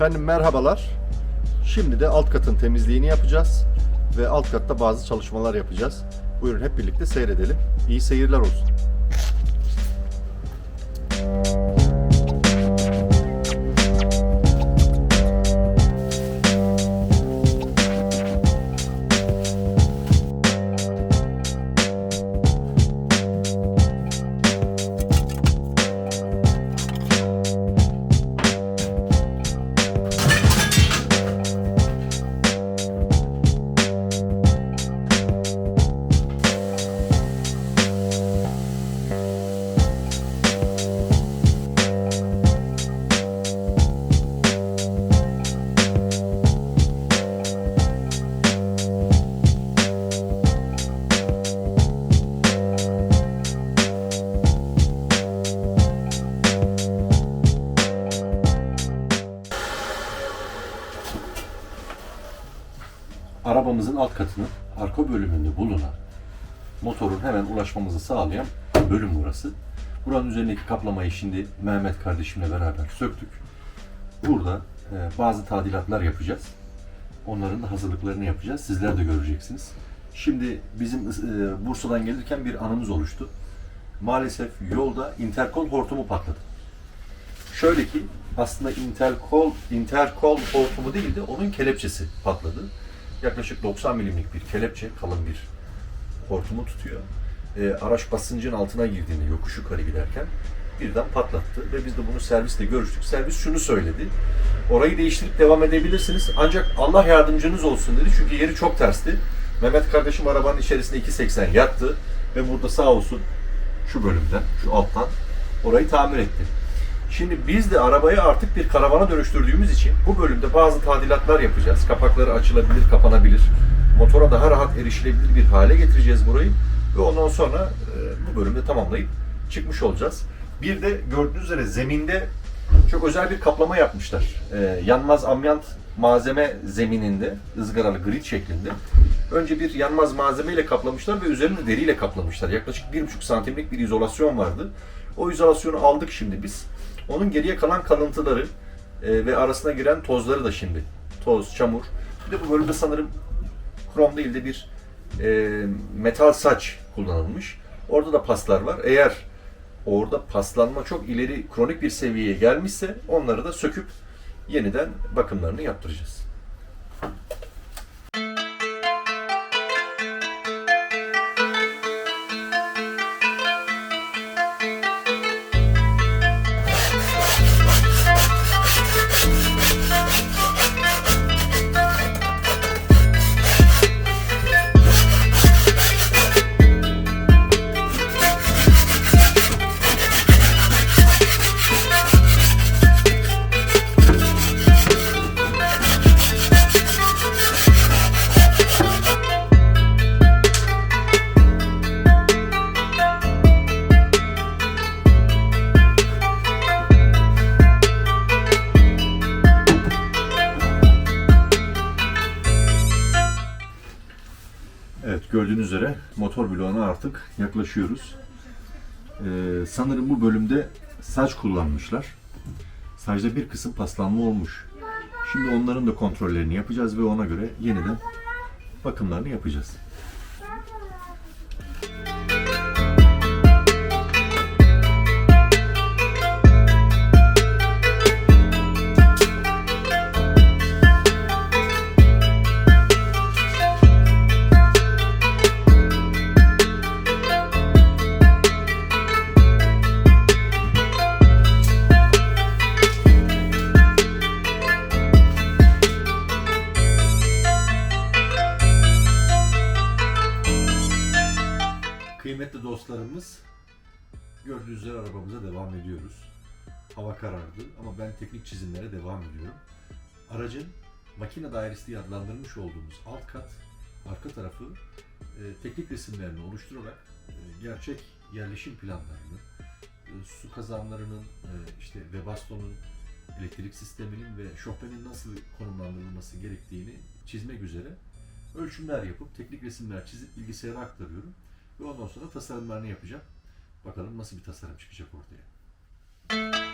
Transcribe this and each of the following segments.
Efendim merhabalar. Şimdi de alt katın temizliğini yapacağız ve alt katta bazı çalışmalar yapacağız. Buyurun hep birlikte seyredelim. İyi seyirler olsun. Alt katının arka bölümünde bulunan motorun hemen ulaşmamızı sağlayan bölüm burası. Buranın üzerindeki kaplamayı şimdi Mehmet kardeşimle beraber söktük. Burada e, bazı tadilatlar yapacağız. Onların da hazırlıklarını yapacağız. Sizler de göreceksiniz. Şimdi bizim e, Bursa'dan gelirken bir anımız oluştu. Maalesef yolda interkol hortumu patladı. Şöyle ki aslında interkol interkol hortumu değil de onun kelepçesi patladı. Yaklaşık 90 milimlik bir kelepçe, kalın bir hortumu tutuyor. Ee, araç basıncın altına girdiğinde yokuş yukarı giderken birden patlattı ve biz de bunu servisle görüştük. Servis şunu söyledi. Orayı değiştirip devam edebilirsiniz. Ancak Allah yardımcınız olsun dedi. Çünkü yeri çok tersti. Mehmet kardeşim arabanın içerisinde 2.80 yattı ve burada sağ olsun şu bölümden, şu alttan orayı tamir etti. Şimdi biz de arabayı artık bir karavana dönüştürdüğümüz için bu bölümde bazı tadilatlar yapacağız. Kapakları açılabilir, kapanabilir. Motora daha rahat erişilebilir bir hale getireceğiz burayı. Ve ondan sonra e, bu bölümde tamamlayıp çıkmış olacağız. Bir de gördüğünüz üzere zeminde çok özel bir kaplama yapmışlar. E, yanmaz amyant malzeme zemininde, ızgaralı grid şeklinde. Önce bir yanmaz malzemeyle kaplamışlar ve üzerinde deriyle kaplamışlar. Yaklaşık 1,5 santimlik bir izolasyon vardı. O izolasyonu aldık şimdi biz. Onun geriye kalan kalıntıları e, ve arasına giren tozları da şimdi. Toz, çamur. Bir de bu bölümde sanırım krom değil de bir e, metal saç kullanılmış. Orada da paslar var. Eğer orada paslanma çok ileri kronik bir seviyeye gelmişse onları da söküp yeniden bakımlarını yaptıracağız. Evet gördüğünüz üzere motor bloğuna artık yaklaşıyoruz. Ee, sanırım bu bölümde saç kullanmışlar. Sacda bir kısım paslanma olmuş. Şimdi onların da kontrollerini yapacağız ve ona göre yeniden bakımlarını yapacağız. Kıymetli dostlarımız, gördüğünüz üzere arabamıza devam ediyoruz. Hava karardı ama ben teknik çizimlere devam ediyorum. Aracın makine dairesi diye adlandırmış olduğumuz alt kat, arka tarafı e, teknik resimlerini oluşturarak e, gerçek yerleşim planlarını, e, su kazanlarının, e, işte Webasto'nun elektrik sisteminin ve Chopin'in nasıl konumlandırılması gerektiğini çizmek üzere ölçümler yapıp teknik resimler çizip bilgisayara aktarıyorum. Ve ondan sonra tasarımlarını yapacağım. Bakalım nasıl bir tasarım çıkacak ortaya.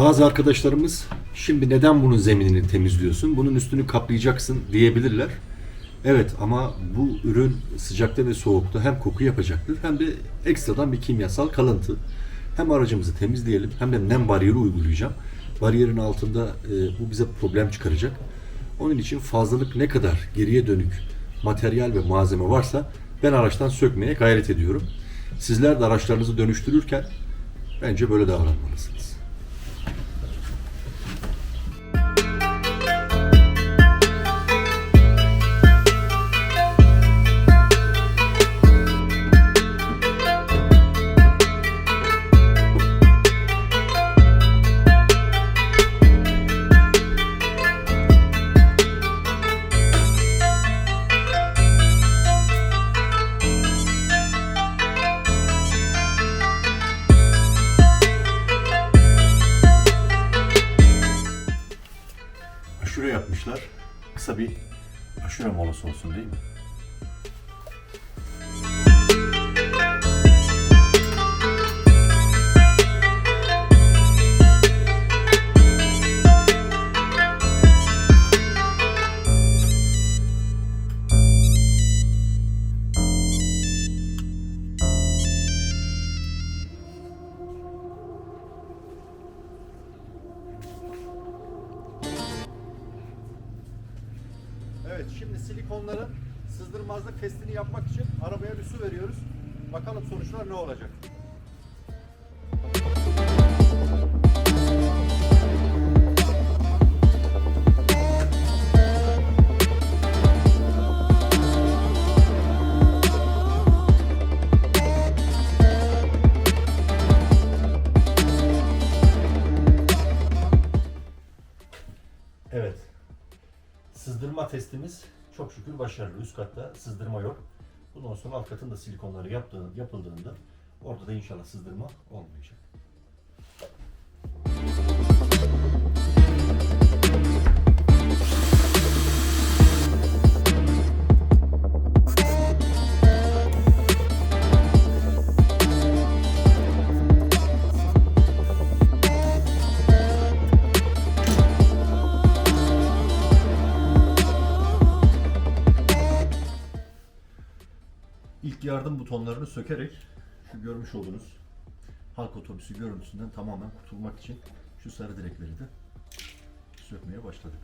Bazı arkadaşlarımız şimdi neden bunun zeminini temizliyorsun, bunun üstünü kaplayacaksın diyebilirler. Evet ama bu ürün sıcakta ve soğukta hem koku yapacaktır hem de ekstradan bir kimyasal kalıntı. Hem aracımızı temizleyelim hem de nem bariyeri uygulayacağım. Bariyerin altında e, bu bize problem çıkaracak. Onun için fazlalık ne kadar geriye dönük materyal ve malzeme varsa ben araçtan sökmeye gayret ediyorum. Sizler de araçlarınızı dönüştürürken bence böyle davranmalısınız. consumir? Şimdi silikonların sızdırmazlık testini yapmak için arabaya bir su veriyoruz. Bakalım sonuçlar ne olacak. Testimiz çok şükür başarılı. Üst katta sızdırma yok. Bundan sonra alt katın da silikonları yaptığı, yapıldığında orada da inşallah sızdırma olmayacak. Butonlarını sökerek şu görmüş olduğunuz halk otobüsü görüntüsünden tamamen kurtulmak için şu sarı direkleri de sökmeye başladık.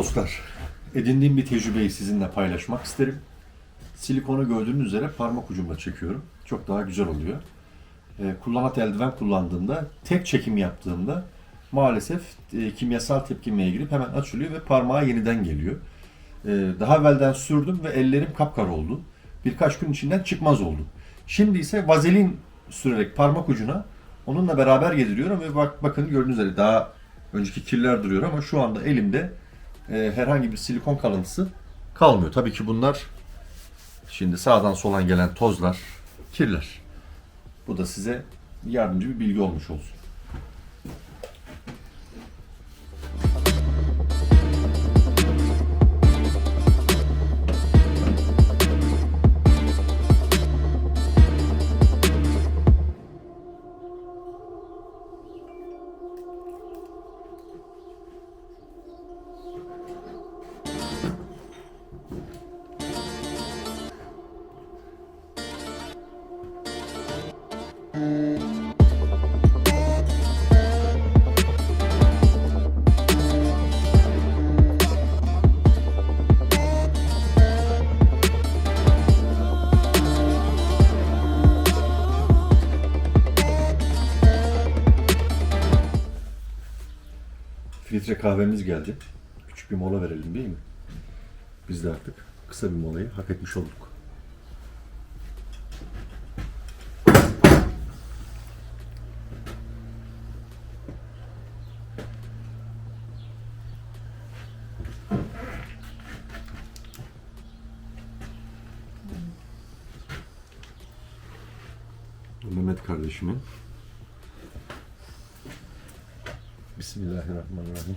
Dostlar, edindiğim bir tecrübeyi sizinle paylaşmak isterim. Silikonu gördüğünüz üzere parmak ucumla çekiyorum. Çok daha güzel oluyor. Ee, kullanat eldiven kullandığımda, tek çekim yaptığımda maalesef e, kimyasal tepkimeye girip hemen açılıyor ve parmağa yeniden geliyor. Ee, daha evvelden sürdüm ve ellerim kapkara oldu. Birkaç gün içinden çıkmaz oldu. Şimdi ise vazelin sürerek parmak ucuna onunla beraber gediriyorum ve bak bakın gördüğünüz üzere daha önceki kirler duruyor ama şu anda elimde e, herhangi bir silikon kalıntısı kalmıyor. Tabii ki bunlar şimdi sağdan soldan gelen tozlar, kirler. Bu da size yardımcı bir bilgi olmuş olsun. Filtre kahvemiz geldi. Küçük bir mola verelim değil mi? Biz de artık kısa bir molayı hak etmiş olduk. Mehmet kardeşimin Bismillahirrahmanirrahim.